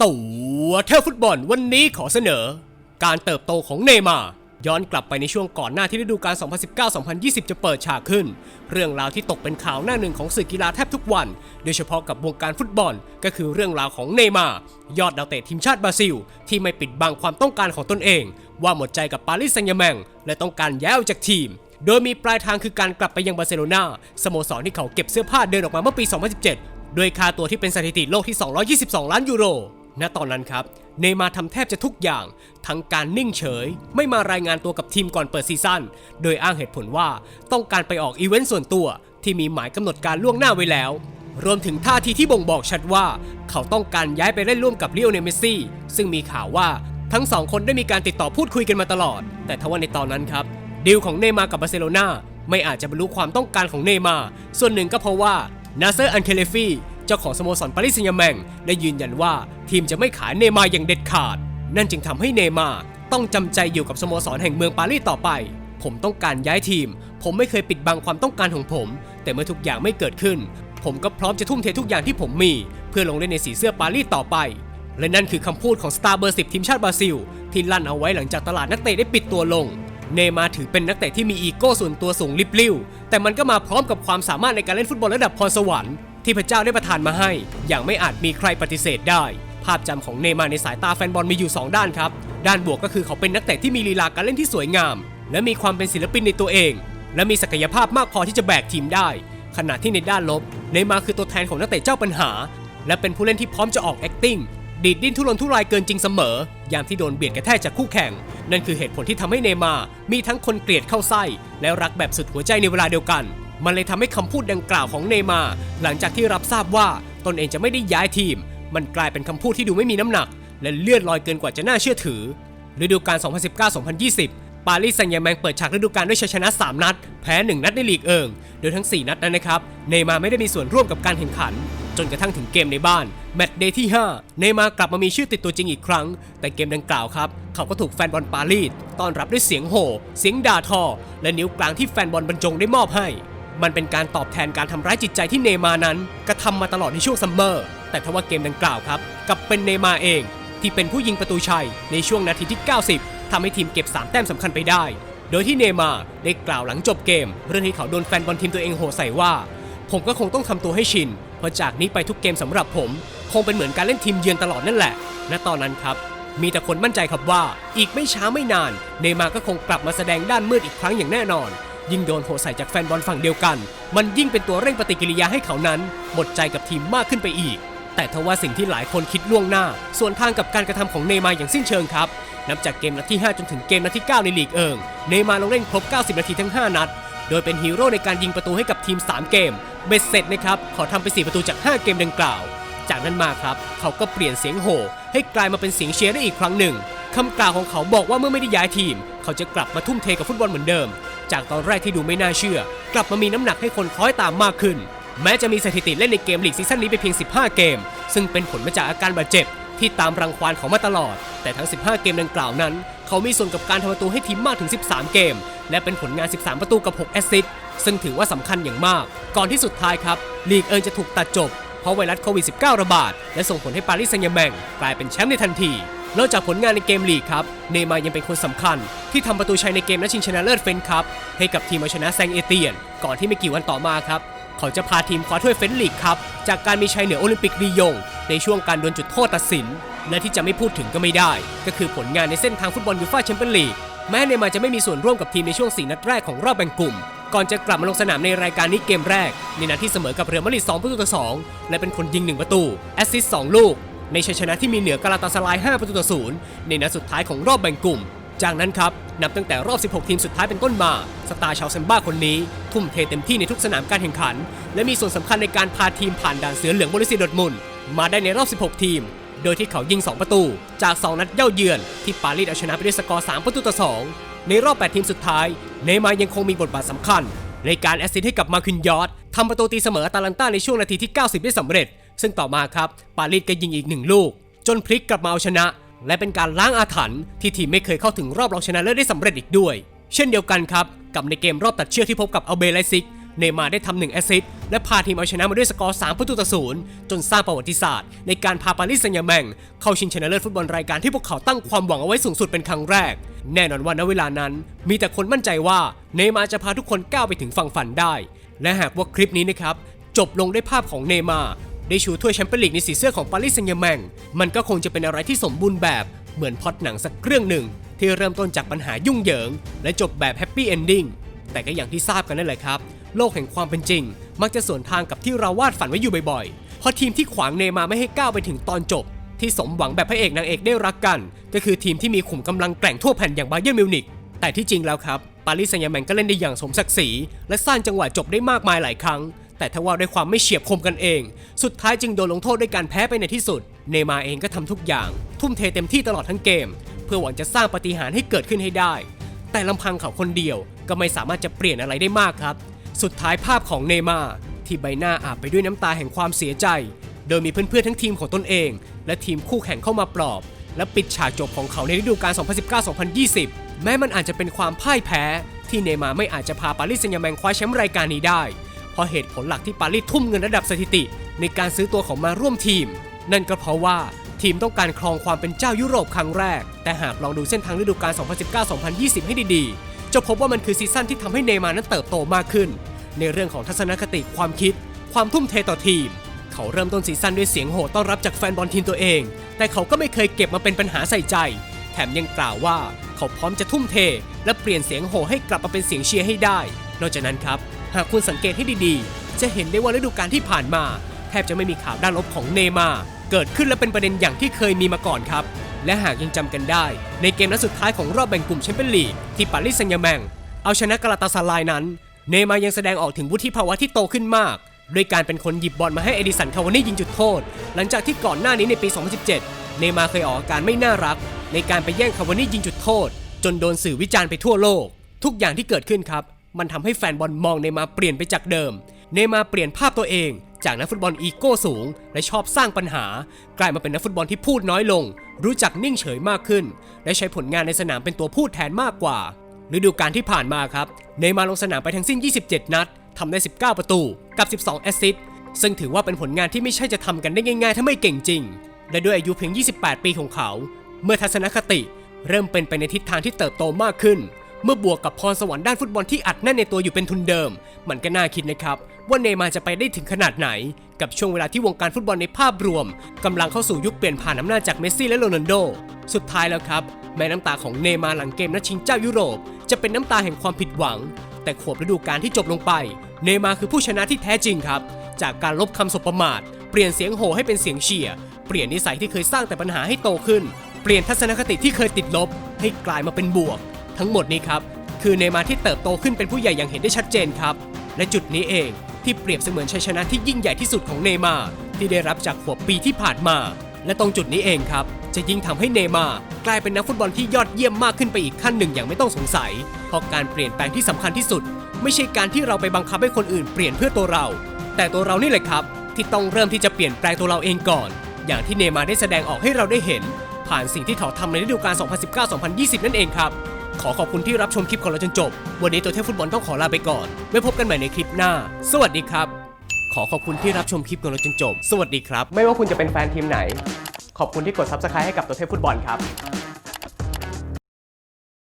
ตัวเทพฟุตบอลวันนี้ขอเสนอ การเติบโตของเนย์มาร์ย้อนกลับไปในช่วงก่อนหน้าที่ฤดูกาล 2019-2020 จะเปิดฉากขึ้น เรื่องราวที่ตกเป็นข่าวหน้าหนึ่งของสื่อกีฬาแทบทุกวัน โดยเฉพาะกับวงการฟุตบอล ก็คือเรื่องราวของเนย์มาร์ยอดดาวเตะทีมชาติบราซิล ที่ไม่ปิดบังความต้องการของตนเอง ว่าหมดใจกับปารีสแซงต์แชร์แมงและต้องการย้ายออกจากทีม โดยมีปลายทางคือการกลับไปยังบาร์เซโลนาสโมสรที่เขาเก็บเสื้อผ้าเดินออกมาเมื่อปี 2017 โดยค่าตัวที่เป็นสถิติโลกที่ 222 ล้านยูโร ณตอนนั้นครับ เนมาทำแทบจะทุกอย่าง ทั้งการนิ่งเฉย ไม่มารายงานตัวกับทีมก่อนเปิดซีซั่นโดยอ้างเหตุผลว่าต้องการไปออกอีเวนต์ส่วนตัว ที่มีหมายกำหนดการล่วงหน้าไว้แล้ว รวมถึงท่าทีที่บ่งบอกชัดว่า เขาต้องการย้ายไปเล่นร่วมกับลิโอเนลเมสซี่ ซึ่งมีข่าวว่าทั้งสองคนได้มีการติดต่อพูดคุยกันมาตลอด แต่ทว่าในตอนนั้นครับดีลของเนมากับบาร์เซโลนาไม่อาจจะบรรลุความต้องการของเนมาส่วนหนึ่งก็เพราะว่านาเซอร์อันเคเลฟี เจ้าของสโมสรปารีสแซงต์แชร์แมงได้ยืนยันว่าทีมจะไม่ขายเนย์มาร์อย่างเด็ดขาด นั่นจึงทำให้เนย์มาร์ต้องจำใจอยู่กับสโมสรแห่งเมืองปารีสต่อไป ผมต้องการย้ายทีม ผมไม่เคยปิดบังความต้องการของผม แต่เมื่อทุกอย่างไม่เกิดขึ้น ผมก็พร้อมจะทุ่มเททุกอย่างที่ผมมี เพื่อลงเล่นในสีเสื้อปารีสต่อไป และนั่นคือคำพูดของสตาร์เบอร์10ทีมชาติบราซิล ที่ลั่นเอาไว้หลังจากตลาดนักเตะได้ปิดตัวลง เนย์มาร์ถือเป็นนักเตะที่มีอีโก้ส่วนตัวสูงลิบลิ่วแต่มันก็มาพร้อมกับความสามารถในการเล่นฟุตบอลระดับพรสวรรค์ ที่พระเจ้าได้ประทานมาให้ อย่างไม่อาจมีใครปฏิเสธได้ ภาพจำของเนมาในสายตาแฟนบอลมีอยู่ 2 ด้านครับ ด้านบวกก็คือเขาเป็นนักเตะที่มีลีลาการเล่นที่สวยงาม และมีความเป็นศิลปินในตัวเอง และมีศักยภาพมากพอที่จะแบกทีมได้ ขณะที่ในด้านลบ เนมาคือตัวแทนของนักเตะเจ้าปัญหา และเป็นผู้เล่นที่พร้อมจะออก acting ดีดดิ้นทุรนทุรายเกินจริงเสมอ ยามที่โดนเบียดกระแทกจากคู่แข่ง นั่นคือเหตุผลที่ทำให้เนมา มีทั้งคนเกลียดเข้าไส้ และรักแบบสุดหัวใจในเวลาเดียวกัน มันเลยทำให้คำพูดดังกล่าวของเนย์มา หลังจากที่รับทราบว่าตนเองจะไม่ได้ย้ายทีม มันกลายเป็นคำพูดที่ดูไม่มีน้ำหนัก และเลื่อนลอยเกินกว่าจะน่าเชื่อถือฤดูกาล 2019-2020 ปารีสแซงต์แชร์แมงเปิดฉากฤดูกาลด้วยชัยชนะ 3 นัด แพ้ 1 นัดในลีกเอิง โดยทั้ง 4 นัดนั้นนะครับ เนย์มาไม่ได้มีส่วนร่วมกับการแข่งขัน จนกระทั่งถึงเกมในบ้าน แมตช์เดย์ที่ 5 เนย์มากลับมามีชื่อติดตัวจริงอีกครั้ง แต่เกมดังกล่าวครับ เขาก็ถูกแฟนบอลปารีสต้อนรับด้วยเสียงโห่ เสียงด่าทอ และนิ้วกลางที่แฟนบอลบรรจงได้มอบให้ มันเป็นการตอบแทนการทำร้ายจิตใจที่เนมานั้นกระทำมาตลอดในช่วงซัมเมอร์ แต่ทว่าเกมดังกล่าวครับกับเป็นเนมาเอง ที่เป็นผู้ยิงประตูชัยในช่วงนาทีที่ 90ทำให้ทีมเก็บ 3 แต้มสำคัญไปได้ โดยที่เนมาได้กล่าวหลังจบเกม เรื่องที่เขาโดนแฟนบอลทีมตัวเองโห่ใส่ว่า ผมก็คงต้องทำตัวให้ชิน เพราะจากนี้ไปทุกเกมสำหรับผม คงเป็นเหมือนการเล่นทีมเยือนตลอดนั่นแหละ และตอนนั้นครับมีแต่คนมั่นใจครับว่า อีกไม่ช้าไม่นาน เนมาก็คงกลับมาแสดงด้านมืดอีกครั้งอย่างแน่นอน ยิ่งโดนโหใส่จากแฟนบอลฝั่งเดียวกัน มันยิ่งเป็นตัวเร่งปฏิกิริยาให้เขานั้น หมดใจกับทีมมากขึ้นไปอีก แต่ทว่าสิ่งที่หลายคนคิดล่วงหน้า ส่วนทางกับการกระทำของเนมาอย่างสิ้นเชิงครับ นับจากเกมนัดที่ 5 จนถึงเกมนัดที่ 9 ในลีกเอิง เนมาลงเล่นครบ 90 นาทีทั้ง 5 นัด โดยเป็นฮีโร่ในการยิงประตูให้กับทีม 3 เกม เบ็ดเสร็จนะครับ ขอทำไป 4 ประตูจาก 5 เกมดังกล่าว จากนั้นมาครับ เขาก็เปลี่ยนเสียงโห่ให้กลายมาเป็นเสียงเชียร์ได้อีกครั้งหนึ่งคำกล่าวของเขาบอกว่าเมื่อไม่ได้ย้ายทีม เขาจะกลับมาทุ่มเทกับฟุตบอลเหมือนเดิม จากตอนแรกที่ดูไม่น่าเชื่อ กลับมามีน้ำหนักให้คนคล้อยตามมากขึ้น แม้จะมีสถิติเล่นในเกมลีกซีซั่นนี้ไปเพียง 15 เกม ซึ่งเป็นผลมาจากอาการบาดเจ็บ ที่ตามรังควานเขามาตลอด แต่ทั้ง 15 เกมดังกล่าวนั้น เขามีส่วนกับการทำประตูให้ทีมมากถึง 13 เกม และเป็นผลงาน 13 ประตูกับ 6 แอสซิสต์ซึ่งถือว่าสำคัญอย่างมาก ก่อนที่สุดท้ายครับลีกเอิงจะถูกตัดจบเพราะไวรัสโควิด -19 ระบาด และส่งผลให้ปารีสแซงต์แชร์แมงกลายเป็นแชมป์ในทันที นอกจากผลงานในเกมลีกครับเนย์มาร์ยังเป็นคนสำคัญ ที่ทำประตูชัยในเกมนัดชิงชนะเลิศเฟนคัพให้กับทีมเอาชนะแซงเอเตียน ก่อนที่ไม่กี่วันต่อมาครับ เขาจะพาทีมคว้าถ้วยเฟนลีกครับจากการมีชัยเหนือโอลิมปิกลียง ในช่วงการดวลจุดโทษตัดสิน และที่จะไม่พูดถึงก็ไม่ได้ ก็คือผลงานในเส้นทางฟุตบอลยูฟ่าแชมเปี้ยนลีกแม้เนย์มาร์จะไม่มีส่วนร่วมกับทีมในช่วง4นัดแรกของรอบแบ่งกลุ่มก่อนจะกลับมาลงสนามในรายการนี้เกมแรก ในนัดที่เสมอกับเรอัลมาดริด2ประตูต่อ2และเป็นคนยิง 1 ประตู แอสซิสต์2ลูก ในชัยชนะที่มีเหนือกาลาตาสลาย 5 ประตูต่อ0ในนัดสุดท้ายของรอบแบ่งกลุ่ม จากนั้นครับ นับตั้งแต่รอบ 16 ทีมสุดท้ายเป็นต้นมา สตาร์ชาวเซมบ้าคนนี้ ทุ่มเทเต็มที่ในทุกสนามการแข่งขัน และมีส่วนสำคัญในการพาทีมผ่านด่านเสือเหลืองบริซีดอร์มุนมาได้ในรอบ 16 ทีม โดยที่เขายิง 2 ประตู จาก 2 นัดเย่าเยือน ที่ปารีสเอาชนะไปด้วยสกอร์ 3 ประตูต่อ 2 ในรอบ 8 ทีมสุดท้าย เนย์มาร์ยังคงมีบทบาทสำคัญ ในการแอสซิสต์ให้กับมาคินยอร์ดทำประตูตีเสมออาตาลันตาในช่วงนาทีที่ 90 ได้สำเร็จ ซึ่งต่อมาครับปารีสก็ยิงอีกหนึ่งลูก จนพลิกกลับมาเอาชนะ และเป็นการล้างอาถรรพ์ที่ทีมไม่เคยเข้าถึงรอบรองชนะเลิศได้สำเร็จอีกด้วย เช่นเดียวกันครับกับในเกมรอบตัดเชือกที่พบกับอัลเบไลซิกเนมาได้ทำหนึ่งแอซิสและพาทีมเอาชนะมาด้วยสกอร์ 3 ประตูต่อศูนย์จนสร้างประวัติศาสตร์ ในการพาปารีสแซงต์แชร์แมงเข้าชิงชนะเลิศฟุตบอลรายการที่พวกเขาตั้งความหวังเอาไว้สูงสุดเป็นครั้งแรก แน่นอนว่าณเวลานั้น มีแต่คนมั่นใจว่าเนมาจะพาทุกคนก้าวไปถึงฝั่งฝันได้ และหากว่าคลิปนี้นะครับจบลงด้วยภาพของเนมา ได้ชูถ้วยแชมเปี้ยนลีกในสีเสื้อของปารีสแซงต์แชร์แมงมันก็คงจะเป็นอะไรที่สมบูรณ์แบบเหมือนพอดหนังสักเรื่องหนึ่ง ที่เริ่มต้นจากปัญหายุ่งเหยิง และจบแบบแฮปปี้เอนดิ้งแต่ก็อย่างที่ทราบกันนั่นแหละครับ โลกแห่งความเป็นจริง มักจะสวนทางกับที่เราวาดฝันไว้อยู่บ่อยๆเพราะทีมที่ขวางเนมาไม่ให้ก้าวไปถึงตอนจบ ที่สมหวังแบบพระเอกนางเอกได้รักกัน ก็คือทีมที่มีขุมกำลังแกร่งทั่วแผ่นอย่างบาเยิร์นมิวนิกแต่ที่จริงแล้วครับปารีสแซงต์แชร์แมงก็เล่นได้อย่างสมศักดิ์ศรีและสร้างจังหวะจบได้มากมายหลายครั้ง แต่ถ้าว่าด้วยความไม่เฉียบคมกันเอง สุดท้ายจึงโดนลงโทษด้วยการแพ้ไปในที่สุด เนมาเองก็ทำทุกอย่าง ทุ่มเทเต็มที่ตลอดทั้งเกม เพื่อหวังจะสร้างปาฏิหาริย์ให้เกิดขึ้นให้ได้ แต่ลำพังเขาคนเดียวก็ไม่สามารถจะเปลี่ยนอะไรได้มากครับ สุดท้ายภาพของเนมาที่ใบหน้าอาบไปด้วยน้ำตาแห่งความเสียใจ โดยมีเพื่อนๆทั้งทีมของตนเอง และทีมคู่แข่งเข้ามาปลอบ และปิดฉากจบของเขาในฤดูกาล 2019-2020 แม้มันอาจจะเป็นความพ่ายแพ้ที่เนมาไม่อาจจะพาปารีสแซงต์แชร์แมงคว้าแชมป์รายการนี้ได้ เพราะเหตุผลหลักที่ปารีสทุ่มเงินระดับสถิติ ในการซื้อตัวของมาร่วมทีม นั่นก็เพราะว่าทีมต้องการครองความเป็นเจ้ายุโรปครั้งแรก แต่หากลองดูเส้นทางฤดูกาล 2019-2020 ให้ดีๆ จะพบว่ามันคือซีซั่นที่ทำให้เนย์มาร์นั้นเติบโตมากขึ้น ในเรื่องของทัศนคติความคิด ความทุ่มเทต่อทีม เขาเริ่มต้นซีซั่นด้วยเสียงโห่ต้อนรับจากแฟนบอลทีมตัวเอง แต่เขาก็ไม่เคยเก็บมาเป็นปัญหาใส่ใจ แถมยังกล่าวว่า เขาพร้อมจะทุ่มเท และเปลี่ยนเสียงโห่ให้กลับมาเป็นเสียงเชียร์ให้ได้ นอกจากนั้นครับ หากคุณสังเกตให้ดีๆ จะเห็นได้ว่าฤดูกาลที่ผ่านมา แทบจะไม่มีข่าวด้านลบของเนมาเกิดขึ้นและเป็นประเด็นอย่างที่เคยมีมาก่อนครับ และหากยังจำกันได้ ในเกมนัดสุดท้ายของรอบแบ่งกลุ่มแชมเปี้ยนลีกที่ปารีสแซงต์แแมงเอาชนะกาลาตาซารายนั้น เนมายังแสดงออกถึงวุฒิภาวะที่โตขึ้นมากด้วยการเป็นคนหยิบบอลมาให้เอดิสันคาวานี่ยิงจุดโทษ หลังจากที่ก่อนหน้านี้ในปี 2017 เนมาเคยออกอาการไม่น่ารัก ในการไปแย่งคาวานี่ยิงจุดโทษ จนโดนสื่อวิจารณ์ไปทั่วโลก ทุกอย่างที่เกิดขึ้นครับ มันทำให้แฟนบอลมองเนมาร์เปลี่ยนไปจากเดิม เนมาร์เปลี่ยนภาพตัวเอง จากนักฟุตบอลอีโก้สูง และชอบสร้างปัญหา กลายมาเป็นนักฟุตบอลที่พูดน้อยลง รู้จักนิ่งเฉยมากขึ้น และใช้ผลงานในสนามเป็นตัวพูดแทนมากกว่าฤดูกาลที่ผ่านมาครับ เนมาร์ลงสนามไปทั้งสิ้น 27 นัดทำได้ 19 ประตูกับ 12 แอสซิสต์ซึ่งถือว่าเป็นผลงานที่ไม่ใช่จะทำกันได้ง่ายๆ ถ้าไม่เก่งจริง และด้วยอายุเพียง 28 ปีของเขา เมื่อทัศนคติเริ่มเป็นไปในทิศทางที่เติบโตมากขึ้น เมื่อบวกกับพรสวรรค์ด้านฟุตบอลที่อัดแน่นในตัวอยู่เป็นทุนเดิม มันก็น่าคิดนะครับ ว่าเนมาจะไปได้ถึงขนาดไหน กับช่วงเวลาที่วงการฟุตบอลในภาพรวมกำลังเข้าสู่ยุคเปลี่ยนผ่านอำนาจจากเมสซี่และโรนัลโด สุดท้ายแล้วครับแม้น้ำตาของเนมาหลังเกมนัดชิงเจ้ายุโรป จะเป็นน้ำตาแห่งความผิดหวัง แต่ขวบฤดูกาลที่จบลงไป เนมาคือผู้ชนะที่แท้จริงครับ จากการลบคำสบประมาท เปลี่ยนเสียงโห่ให้เป็นเสียงเชียร์เปลี่ยนนิสัยที่เคยสร้างแต่ปัญหาให้โตขึ้น เปลี่ยนทัศนคติที่เคยติดลบ ให้กลายมาเป็นบวก ทั้งหมดนี้ครับ คือเนมาที่เติบโตขึ้นเป็นผู้ใหญ่อย่างเห็นได้ชัดเจนครับ และจุดนี้เองที่เปรียบเสมือนชัยชนะที่ยิ่งใหญ่ที่สุดของเนมาที่ได้รับจากขวบปีที่ผ่านมา และตรงจุดนี้เองครับ จะยิ่งทำให้เนมากลายเป็นนักฟุตบอลที่ยอดเยี่ยมมากขึ้นไปอีกขั้นหนึ่งอย่างไม่ต้องสงสัย เพราะการเปลี่ยนแปลงที่สำคัญที่สุด ไม่ใช่การที่เราไปบังคับให้คนอื่นเปลี่ยนเพื่อตัวเรา แต่ตัวเรานี่แหละครับ ที่ต้องเริ่มที่จะเปลี่ยนแปลงตัวเราเองก่อน อย่างที่เนมาได้แสดงออกให้เราได้เห็น ผ่านสิ่งที่เขาทำในฤดูกาล 2019-2020 นั่นเองครับ ขอขอบคุณที่รับชมคลิปของเราจนจบ วันนี้ตัวเทพฟุตบอลต้องขอลาไปก่อน ไว้พบกันใหม่ในคลิปหน้า สวัสดีครับ ขอขอบคุณที่รับชมคลิปของเราจนจบ สวัสดีครับ ไม่ว่าคุณจะเป็นแฟนทีมไหน ขอบคุณที่กด subscribe ให้กับตัวเทพฟุตบอลครับ